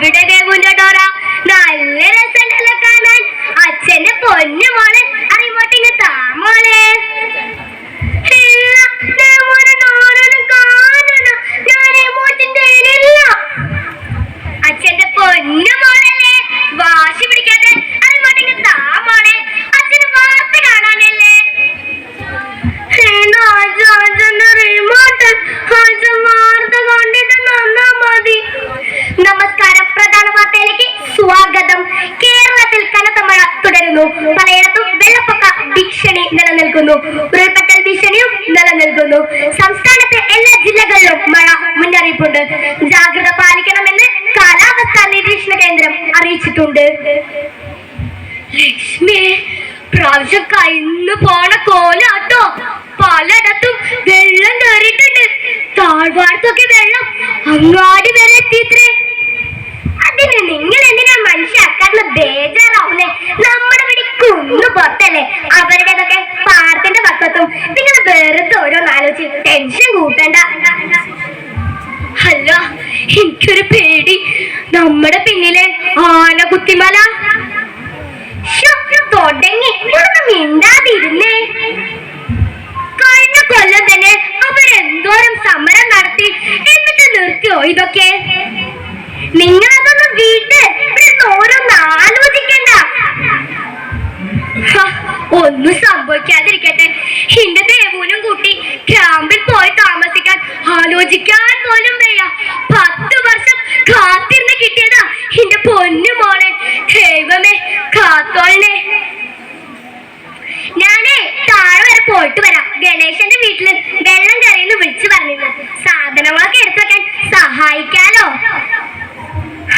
എവിടെ വേഗുണ്ടോടോറ നല്ല രസമുണ്ടല്ലോ കാണാൻ. അച്ഛന്റെ പൊന്നു മോളെ അറിമോട്ടിങ്ങ് താ മോളെ. നിലനിൽക്കുന്നു ഉരുൾപൊട്ടൽ ഭീഷണിയും നിലനിൽക്കുന്നു. സംസ്ഥാനത്തെ എല്ലാ ജില്ലകളിലും മഴ മുന്നറിയിപ്പുണ്ട്. ജാഗ്രത പാലിക്കണമെന്ന് കാലാവസ്ഥാ നിരീക്ഷണ കേന്ദ്രം അറിയിച്ചിട്ടുണ്ട്. ലക്ഷ്മി പ്രാവശ്യം കഴിഞ്ഞു പോണ കോലാട്ടോ. പലയിടത്തും വെള്ളം കയറിയിട്ടുണ്ട്. താഴ്വാർത്തൊക്കെ വെള്ളം അങ്ങാടി വരെ എത്തിയിത്രേ. അതിന് നിങ്ങൾ എന്തിനാ മനുഷ്യക്കാരന് ബേജാറാവുന്നേ? നമ്മുടെ വീട് കുന്നു പുറത്തല്ലേ അവരുടേതൊക്കെ പാടത്തിന്റെ പക്കത്തും നിങ്ങൾ വെറുതെ ഓരോന്ന് ആലോചിച്ച് ടെൻഷൻ കൂട്ടണ്ട. അല്ല എനിക്കൊരു പേടി. നമ്മുടെ പിന്നിലെ ആന കുത്തിമല തുടങ്ങി. മിണ്ടാതിരുന്നേ. കഴിഞ്ഞ കൊല്ലം തന്നെ അവരെന്തോരം സമരം നടത്തി. എന്നിട്ട് നിർത്തിയോ ഇതൊക്കെ? നിങ്ങൾ അതൊന്ന് വീട്ട് ഇവിടെ ഓരോന്ന് ആലോചിക്കണ്ട. ഒന്നും സംഭവിക്കാതിരിക്കട്ടെ. എന്റെ ദേവൂനും കൂട്ടി ക്യാമ്പിൽ ആലോചിക്കാൻ പോലും വയ്യ. പത്ത് വർഷം കാത്തിരുന്ന് കിട്ടിയതാ എന്റെ പൊന്നു മോളെ. ദൈവമേ കാത്തോളിനെ. ഞാനേ താഴെ വരെ പോയിട്ട് വരാം. ഗണേശന്റെ വീട്ടിൽ വെള്ളം കറിയെന്ന് വിളിച്ചു പറഞ്ഞിരുന്നു. സാധനങ്ങളൊക്കെ എടുത്തു വെക്കാൻ സഹായിക്കാലോ?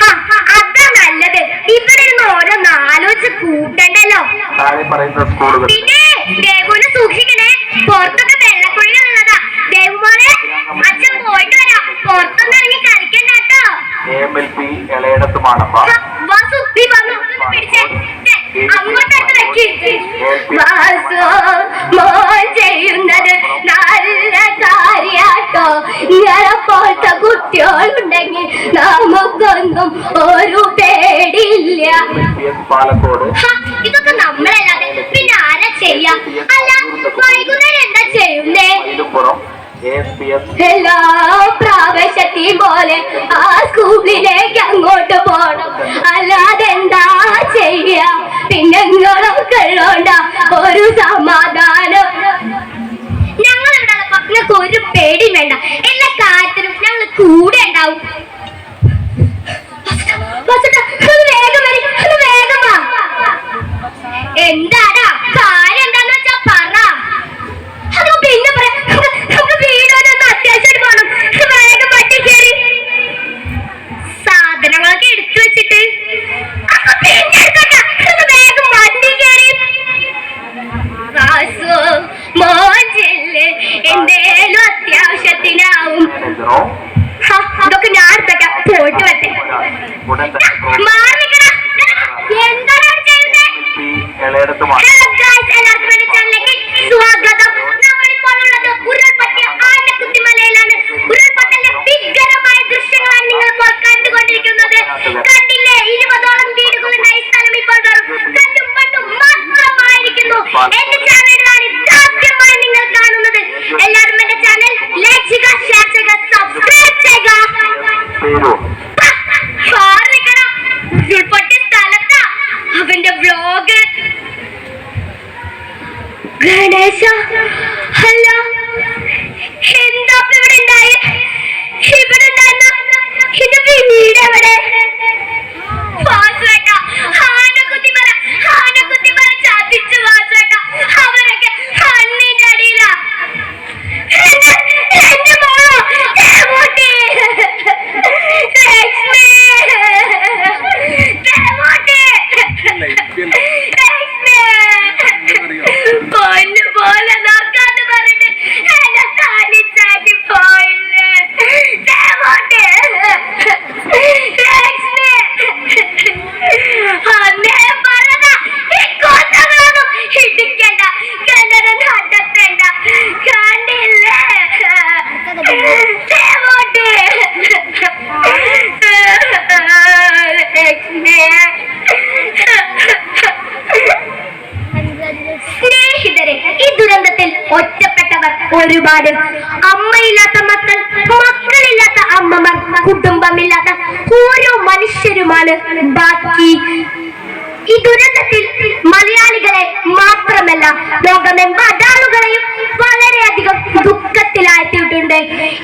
അതാ നല്ലത്. ഇവിടെ ഇരുന്ന് ഓരോന്ന് ആലോചിച്ച് കൂട്ടണ്ടല്ലോ. പിന്നെ സൂക്ഷിക്കണേ. പുറത്തൊക്കെ വാസു മോൻ ചെയ്യുന്നത് നല്ല കാര്യാട്ടോ. ഇങ്ങനെ പോലത്തെ കുട്ടികളുണ്ടെങ്കിൽ നമുക്കൊന്നും ഒരു പേടിയില്ല. ഇതൊക്കെ നമ്മളല്ലാതെ പിന്നെ ആരാ ചെയ്യാ? അല്ല വൈകുന്നേരം എന്താ ചെയ്യുന്നേ? എല്ലാ പ്രാവശ്യത്തെയും പോലെ ആ സ്കൂളിലേക്ക് അങ്ങോട്ട് പോണം. അല്ലാതെ എന്താ ചെയ്യ? പിന്നെ നിങ്ങളൊക്കെ ഒരു സമാധാനം. ഞങ്ങൾ പേടി ഒരു പേടിയും വേണ്ട. എല്ലാ കാര്യത്തിനും ഞങ്ങൾ കൂടെ ഉണ്ടാവും. വാസു മോൻ ചെല്ല് എന്തേലും അത്യാവശ്യത്തിനാവും ഇതൊക്കെ ഞാൻ എടുത്തേക്കാം. പോയിട്ട് വരട്ടെ. മാറി നിക്കടാ. എന്താണ് അവിടെ ഗണേശ ഒരുപാട് അമ്മയില്ലാത്ത മക്കൾ മക്കളില്ലാത്ത അമ്മമാർ കുടുംബമില്ലാത്ത ഓരോ മനുഷ്യരുമാണ്. ബാക്കി ഈ ദുരന്തത്തിൽ മലയാളികളെ മാത്രമല്ല ലോകമെമ്പാടാളുകളെയും വളരെയധികം ദുഃഖത്തിലാഴ്ത്തിയിട്ടുണ്ട്.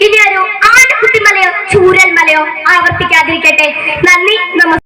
ഇനി ഒരു ആനക്കുട്ടിമലയോ ചൂരൽ മലയോ ആവർത്തിക്കാതിരിക്കട്ടെ